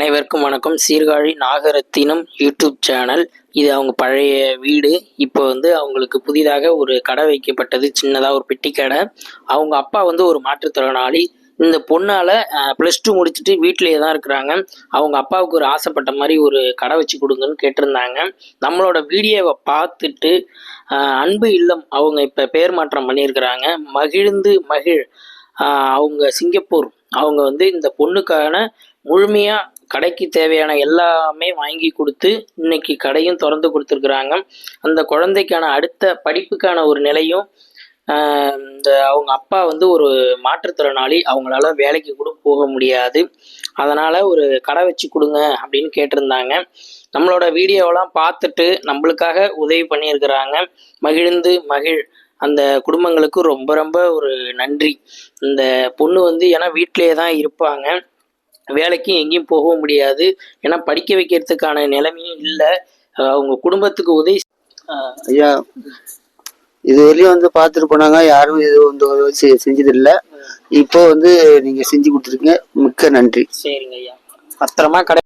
அனைவருக்கும் வணக்கம். Sirkazhi Nagarathinam YouTube channel. இது அவங்க பழைய வீடு. இப்போ வந்து அவங்களுக்கு புதிதாக ஒரு கடை வைக்கப்பட்டது. சின்னதாக ஒரு பெட்டி கடை. அவங்க அப்பா வந்து ஒரு மாற்றுத்திறனாளி. இந்த பொண்ணால் ப்ளஸ் டூ முடிச்சுட்டு வீட்டிலேயே தான் இருக்கிறாங்க. அவங்க அப்பாவுக்கு ஒரு ஆசைப்பட்ட மாதிரி ஒரு கடை வச்சு கொடுங்கன்னு கேட்டிருந்தாங்க. நம்மளோட வீடியோவை பார்த்துட்டு அன்பு இல்லம் அவங்க இப்போ பேர் மாற்றம் பண்ணியிருக்கிறாங்க. மகிழ்ந்து மகிழ் அவங்க சிங்கப்பூர். அவங்க வந்து இந்த பொண்ணுக்கான முழுமையாக கடைக்கு தேவையான எல்லாமே வாங்கி கொடுத்து இன்னைக்கு கடையும் திறந்து கொடுத்துருக்குறாங்க. அந்த குழந்தைக்கான அடுத்த படிப்புக்கான ஒரு நிலையும் இந்த அவங்க அப்பா வந்து ஒரு மாற்றுத்திறனாளி அவங்களால வேலைக்கு கூட போக முடியாது. அதனால் ஒரு கடை வச்சு கொடுங்க அப்படின்னு கேட்டிருந்தாங்க. நம்மளோட வீடியோவெல்லாம் பார்த்துட்டு நம்மளுக்காக உதவி பண்ணியிருக்கிறாங்க. மகிழ்ந்து மகிழ். அந்த குடும்பங்களுக்கு ரொம்ப ரொம்ப ஒரு நன்றி. இந்த பொண்ணு வந்து ஏன்னா வீட்டிலே தான் இருப்பாங்க. வேலைக்கும் எங்கேயும் போக முடியாது. ஏன்னா படிக்க வைக்கிறதுக்கான நிலைமையும் இல்லை. அவங்க குடும்பத்துக்கு உதவி ஐயா இது வரையும் வந்து பார்த்துட்டு போனாங்க. யாரும் இது வந்து உதவி செ- செஞ்சது இல்ல இப்போ வந்து நீங்க செஞ்சு கொடுத்துருக்கீங்க. மிக்க நன்றி. சரிங்க ஐயா. பத்திரமா கடை